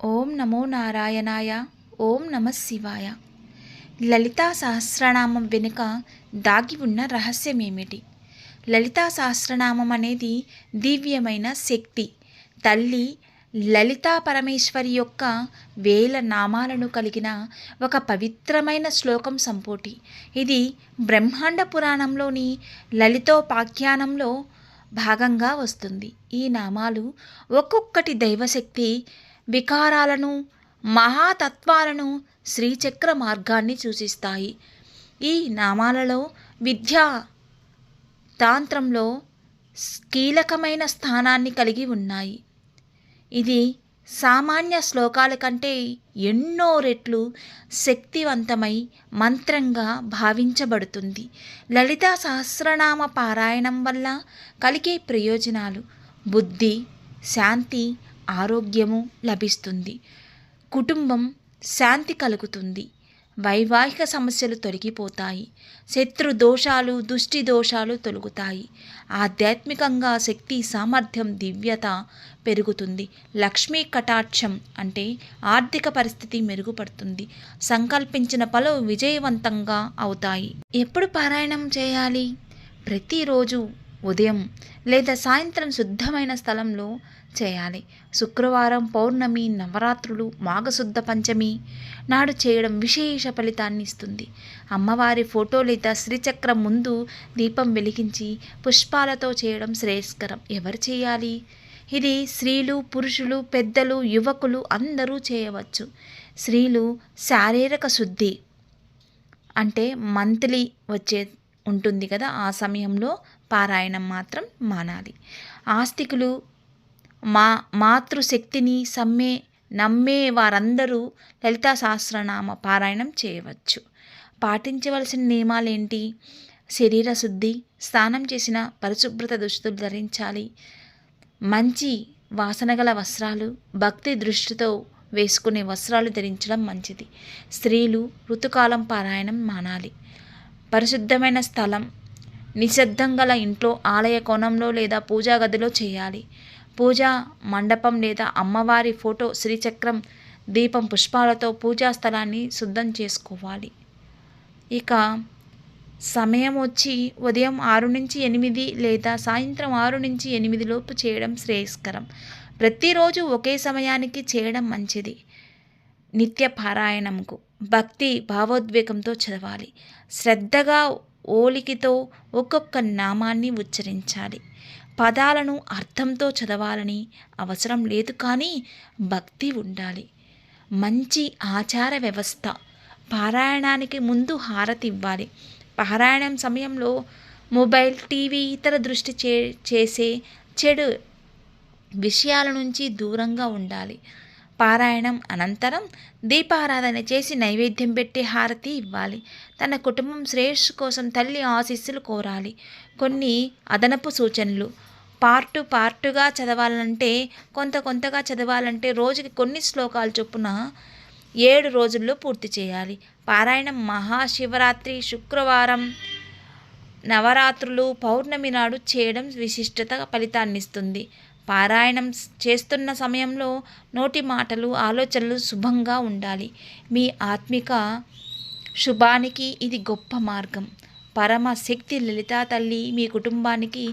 ఓం నమో నారాయణాయ ఓం నమ శివాయ. లలితా సహస్రనామం వెనుక దాగి ఉన్న రహస్యం ఏమిటి లలితా సహస్రనామం అనేది దివ్యమైన శక్తి. తల్లి లలితా పరమేశ్వరి యొక్క వేల నామాలను కలిగిన ఒక పవిత్రమైన శ్లోకం సంపోటి. ఇది బ్రహ్మాండ పురాణంలోని లలితోపాఖ్యానంలో భాగంగా వస్తుంది. ఈ నామాలు ఒక్కొక్కటి దైవశక్తి వికారాలను మహాతత్వాలను శ్రీచక్ర మార్గాన్ని సూచిస్తాయి. ఈ నామాలలో విద్యా తాంత్రంలో కీలకమైన స్థానాన్ని కలిగి ఉన్నాయి. ఇది సామాన్య శ్లోకాల కంటే ఎన్నో రెట్లు శక్తివంతమై మంత్రంగా భావించబడుతుంది. లలితా సహస్రనామ పారాయణం వల్ల కలిగే ప్రయోజనాలు బుద్ధి శాంతి ఆరోగ్యము లభిస్తుంది. కుటుంబం శాంతి కలుగుతుంది. వైవాహిక సమస్యలు తొలగిపోతాయి. శత్రు దోషాలు దుష్టి దోషాలు తొలగుతాయి. ఆధ్యాత్మికంగా శక్తి సామర్థ్యం దివ్యత పెరుగుతుంది. లక్ష్మీ కటాక్షం అంటే ఆర్థిక పరిస్థితి మెరుగుపడుతుంది. సంకల్పించిన పలు విజయవంతంగా అవుతాయి. ఎప్పుడు పారాయణం చేయాలి? ప్రతిరోజు ఉదయం లేదా సాయంత్రం శుద్ధమైన స్థలంలో చేయాలి. శుక్రవారం పౌర్ణమి నవరాత్రులు మాఘశుద్ధ పంచమి నాడు చేయడం విశేష ఫలితాన్ని ఇస్తుంది. అమ్మవారి ఫోటో లేదా శ్రీచక్రం ముందు దీపం వెలిగించి పుష్పాలతో చేయడం శ్రేయస్కరం. ఎవరు చేయాలి? ఇది స్త్రీలు పురుషులు పెద్దలు యువకులు అందరూ చేయవచ్చు. స్త్రీలు శారీరక శుద్ధి అంటే మంత్లీ వచ్చే ఉంటుంది కదా ఆ సమయంలో పారాయణం మాత్రం మానాలి. ఆస్తికులు మా మాతృశక్తిని సమ్మే నమ్మే వారందరూ లలితా సహస్రనామ పారాయణం చేయవచ్చు. పాటించవలసిన నియమాలు ఏంటి శరీర శుద్ధి స్నానం చేసిన పరిశుభ్రత దుస్తులు ధరించాలి. మంచి వాసన గల వస్త్రాలు భక్తి దృష్టితో వేసుకునే వస్త్రాలు ధరించడం మంచిది. స్త్రీలు ఋతుకాలం పారాయణం మానాలి. పరిశుద్ధమైన స్థలం నిశ్శబ్దం గల ఇంట్లో ఆలయ కోణంలో లేదా పూజా గదిలో చేయాలి. పూజా మండపం లేదా అమ్మవారి ఫోటో శ్రీచక్రం దీపం పుష్పాలతో పూజా స్థలాన్ని శుద్ధం చేసుకోవాలి. ఇక సమయం వచ్చి ఉదయం ఆరు నుంచి ఎనిమిది లేదా సాయంత్రం ఆరు నుంచి ఎనిమిది లోపు చేయడం శ్రేయస్కరం. ప్రతిరోజు ఒకే సమయానికి చేయడం మంచిది. నిత్య పారాయణంకు భక్తి భావోద్వేగంతో చదవాలి. శ్రద్ధగా ఓలికితో ఒక్కొక్క నామాన్ని ఉచ్చరించాలి. పదాలను అర్థంతో చదవాలని అవసరం లేదు కానీ భక్తి ఉండాలి. మంచి ఆచార వ్యవస్థ. పారాయణానికి ముందు హారతి ఇవ్వాలి. పారాయణం సమయంలో మొబైల్ టీవీ ఇతర దృష్టి చే చేసే చెడు విషయాల నుంచి దూరంగా ఉండాలి. పారాయణం అనంతరం దీపారాధన చేసి నైవేద్యం పెట్టి హారతి ఇవ్వాలి. తన కుటుంబం శ్రేయస్సు కోసం తల్లి ఆశీస్సులు కోరాలి. కొన్ని అదనపు సూచనలు. పార్టు పార్టుగా చదవాలంటే కొంత కొంతగా చదవాలంటే రోజుకి కొన్ని శ్లోకాలు చొప్పున ఏడు రోజుల్లో పూర్తి చేయాలి. పారాయణం మహాశివరాత్రి శుక్రవారం నవరాత్రులు పౌర్ణమి నాడు చేయడం విశిష్టత ఫలితాన్నిస్తుంది. పారాయణం చేస్తున్న సమయంలో నోటి మాటలు ఆలోచనలు శుభంగా ఉండాలి. మీ ఆత్మిక శుభానికి ఇది గొప్ప మార్గం. పరమ శక్తి లలితా తల్లి మీ కుటుంబానికి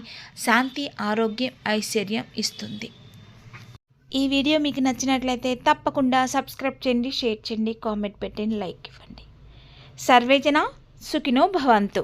శాంతి ఆరోగ్యం ఐశ్వర్యం ఇస్తుంది. ఈ వీడియో మీకు నచ్చినట్లయితే తప్పకుండా సబ్స్క్రైబ్ చేయండి షేర్ చేయండి కామెంట్ పెట్టండి లైక్ ఇవ్వండి. సర్వేజన సుఖినో భవంతు.